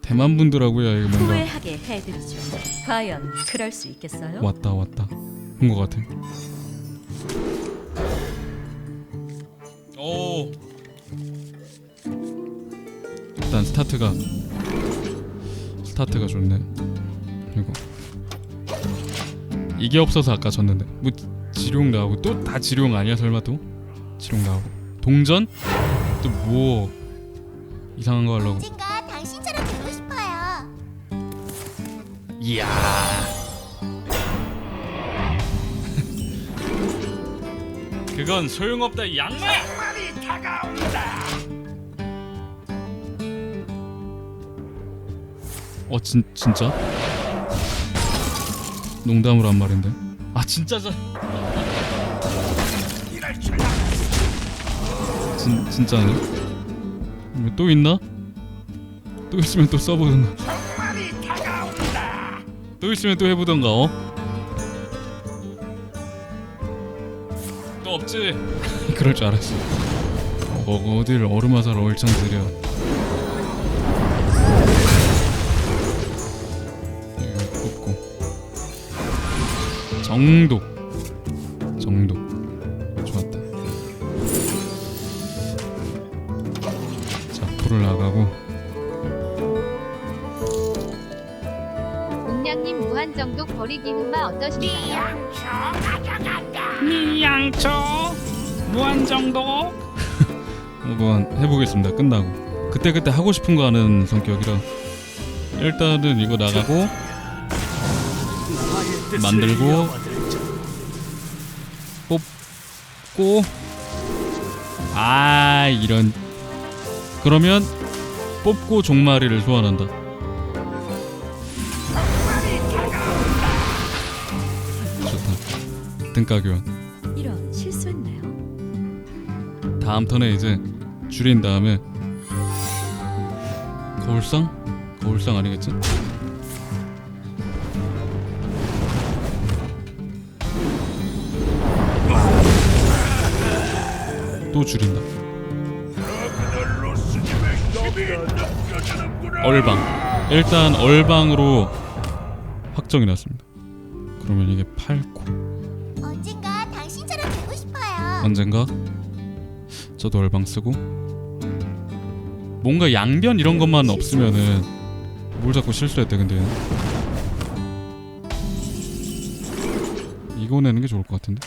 대만 분들하고요 이거 뭔가. 후회하게 해드리죠. 과연 그럴 수 있겠어요? 왔다 왔다. 본것 같아. 오. 일단 스타트가. 스타트가 좋네. 이거. 이게 없어서 아까 졌는데. 뭐 지룡 나오고 또 다 지룡 아니야 설마 또? 지룡 나오고. 동전? 또 뭐? 이상한 거 하려고 이야. 그건 소용없다 이 양마야. 어 진, 진짜? 농담으로 한 말인데 아 진짜자 진, 진짜네 이거 또 있나? 또 있으면 또 써보든가 또 있으면 또 해보던가 어? 또 없지? 그럴 줄 알았어. 어, 어딜 얼음화살 얼창 들여. 이거 뽑고 정독. 정독. 좋았다. 자 불을 나가고 웅냥님 무한정독 버리기 흑마 어떠신가요? 미양초 무한정독 한번 해보겠습니다. 끝나고 그때 그때 하고 싶은 거 하는 성격이라 일단은 이거 나가고 만들고 뽑고 아 이런 그러면 뽑고 종마리를 소환한다. 등가 교환. 이런 실수했네요. 다음 턴에 이제 줄인 다음에 거울상? 거울상 아니겠지? 또 줄인다. 얼방. 일단 얼방으로 확정이 났습니다. 그러면 이게 8코. 언젠가 당신처럼 되고 싶어요. 언젠가? 저도 얼방 쓰고? 뭔가 양변 이런 것만 없으면은 뭘 자꾸 실수했대 근데. 이거 내는 게 좋을 것 같은데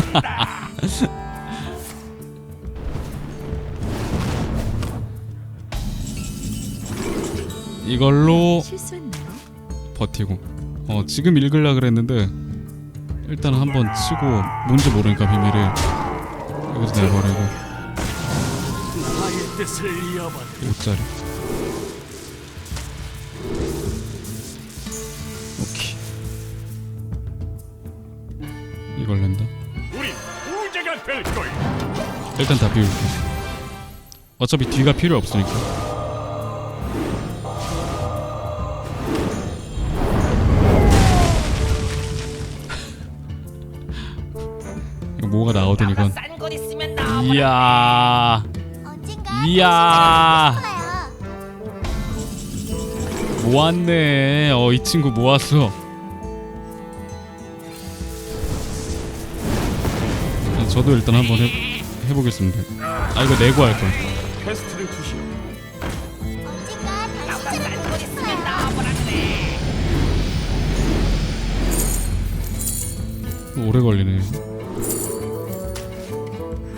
이걸로 실수했네요. 버티고. 어 지금 읽으려 그랬는데 일단 한번 치고 뭔지 모르니까 비밀을 여기서 내버리고. 이어받 5짜리 일단 다 비울게. 어차피 뒤가 필요 없으니까. 뭐가 나오든 이건. 싼거 있으면 나 이야. 언젠가 이야. 모았네. 어 이 친구 모았어. 자, 저도 일단 한번 해, 해보겠습니다. 아 이거 내고 할 걸 퀘스트를 주시오. 오래 걸리네.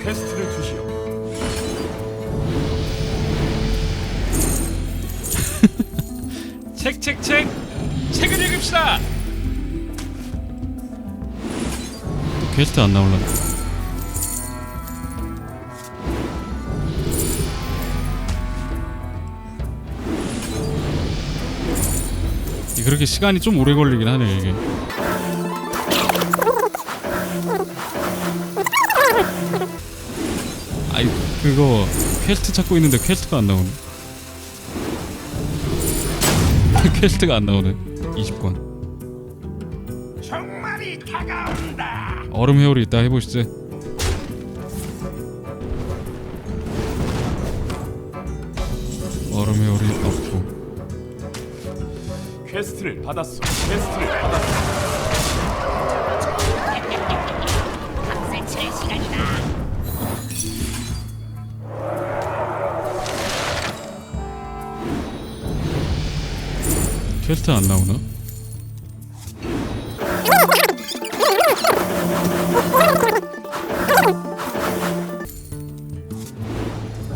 퀘스트를 주시오. 책책책 책을 읽읍시다. 퀘스트 안 나올라 그렇게 시간이 좀 오래 걸리긴 하네요 이게. 아이 그거 퀘스트 찾고 있는데 퀘스트가 안 나오네. 퀘스트가 안 나오네 20권. 얼음 회오리 있다 해보시지. 얼음 회오리 없고. 퀘스트를 받았어. 퀘스트를 받았어. 퀘스트 안 나오나?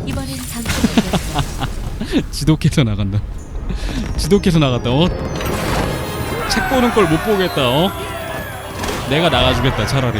이번엔 당신에게 지독해서 나간다. 지독해서 나갔다. 어? 책 보는 걸 못 보겠다. 어? 내가 나가주겠다 차라리.